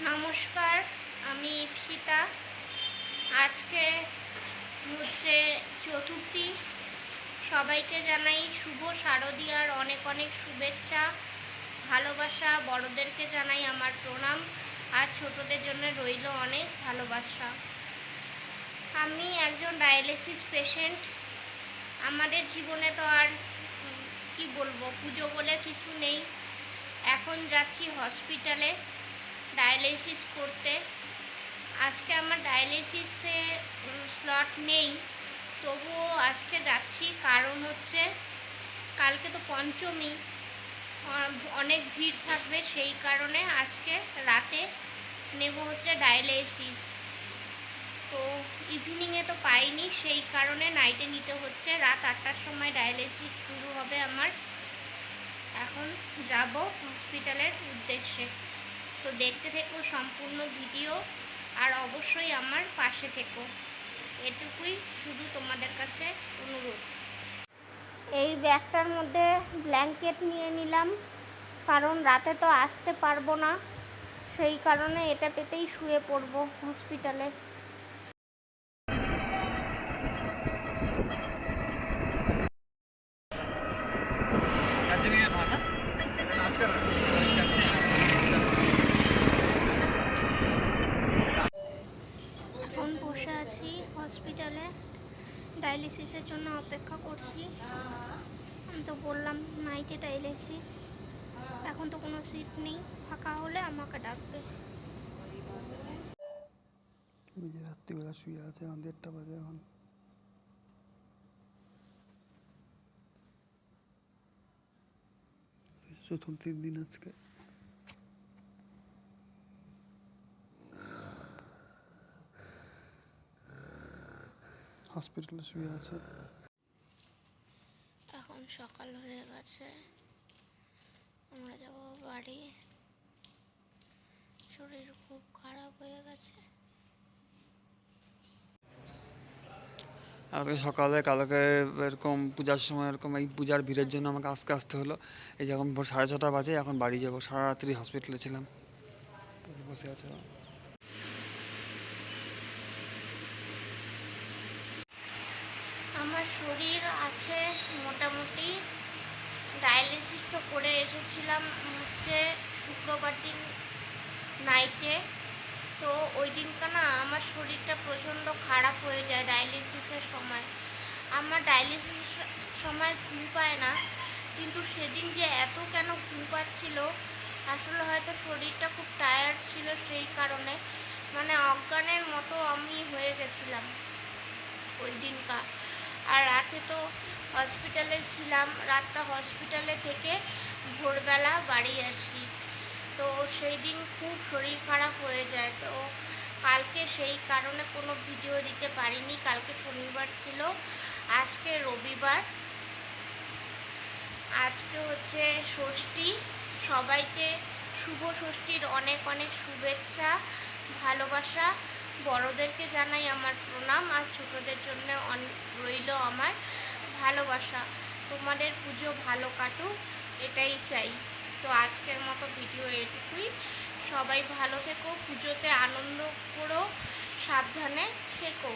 নমস্কার, আমি ইপসিতা আজকে হচ্ছে চতুর্থী। সবাইকে জানাই শুভ শারদীয়ার অনেক অনেক শুভেচ্ছা, ভালোবাসা। বড়দেরকে জানাই আমার প্রণাম আর ছোটদের জন্য রইল অনেক ভালোবাসা। আমি একজন ডায়ালিসিস পেশেন্ট। আমাদের জীবনে তো আর কি বলব, পুজো বলে কিছু নেই। এখন যাচ্ছি হসপিটালে। ডায়ালিসিস করতে। আজকে আমার ডায়ালিসিসে স্লট নেই। তবুও আজকে যাচ্ছি। কারণ হচ্ছে, কালকে তো পঞ্চমী। অনেক ভিড় থাকবে সেই কারণে আজকে রাতে নেব হচ্ছে ডায়ালিসিস তো ইভিনিংয়ে তো পাইনি, সেই কারণে নাইটে নিতে হচ্ছে। রাত আটটার সময় ডায়ালিসিস শুরু হবে আমার। এখন যাব হসপিটালের উদ্দেশ্যে। তো দেখতে থেকো সম্পূর্ণ ভিডিও আর অবশ্যই আমার পাশে থেকো। এটুকুই শুধু তোমাদের কাছে অনুরোধ। এই ব্যাগটার মধ্যে ব্ল্যাঙ্কেট নিয়ে নিলাম কারণ রাতে তো আসতে পারব না সেই কারণে এটা পেতেই শুয়ে পড়ব হসপিটালে। এখন বসে আছি হসপিটালে। ডায়ালিসিসের জন্য অপেক্ষা করছি। আমি তো বললাম, নাইটে ডায়ালিসিস। এখন তো কোনো সিট নেই, ফাঁকা হলে আমাকে ডাকবে। রাত্রিবেলা শুয়ে আছে, এখন দেড়টা বাজে এখন। চতুর্থীর দিন আজকে। হসপিটালে শুয়ে আছে। এখন সকাল হয়ে গেছে। আমরা যাব বাড়ি। শরীর খুব খারাপ হয়ে গেছে। আজকে সকালে কালকে এরকম পূজার সময় এরকম এই পূজার ভিড়ের জন্য আমাকে আজকে আসতে হলো। এই যখন ভোর সাড়ে ছটা বাজে এখন বাড়ি যাব। সারা রাত্রি হসপিটালে ছিলাম। বসে আছে। আমার শরীর আছে মোটামুটি ডায়ালিসিস তো করে এসেছিলাম হচ্ছে শুক্রবার দিন নাইটে তো ওই দিনটা না আমার শরীরটা প্রচণ্ড খারাপ হয়ে যায় ডায়ালিসিসের সময়। আমার ডায়ালিসিস সময় ঘুম পায় না, কিন্তু সেদিন যে এত কেন ঘুম পাচ্ছিল, আসলে হয়তো শরীরটা খুব টায়ার্ড ছিল সেই কারণে। মানে অজ্ঞানের মতো আমি হয়ে গেছিলাম ওই দিনকা আর রাতে তো হসপিটালে ছিলাম। রাতটা হসপিটালে থেকে ভোরবেলা বাড়ি আসি। তো সেই দিন খুব শরীর খারাপ হয়ে যায়। তো কালকে সেই কারণে কোনো ভিডিও দিতে পারিনি। কালকে শনিবার ছিল। আজকে রবিবার। আজকে হচ্ছে ষষ্ঠী। সবাইকে শুভ ষষ্ঠীর অনেক অনেক শুভেচ্ছা, ভালোবাসা। বড়দেরকে জানাই আমার প্রণাম। আর ছোটদের জন্য রইল আমার ভালোবাসা। তোমাদের পুজো ভালো কাটুক, এটাই চাই। তো আজকের মতো ভিডিও এটুকুই। সবাই ভালো থেকো, পুজোতে আনন্দ করো, সাবধানে থেকো।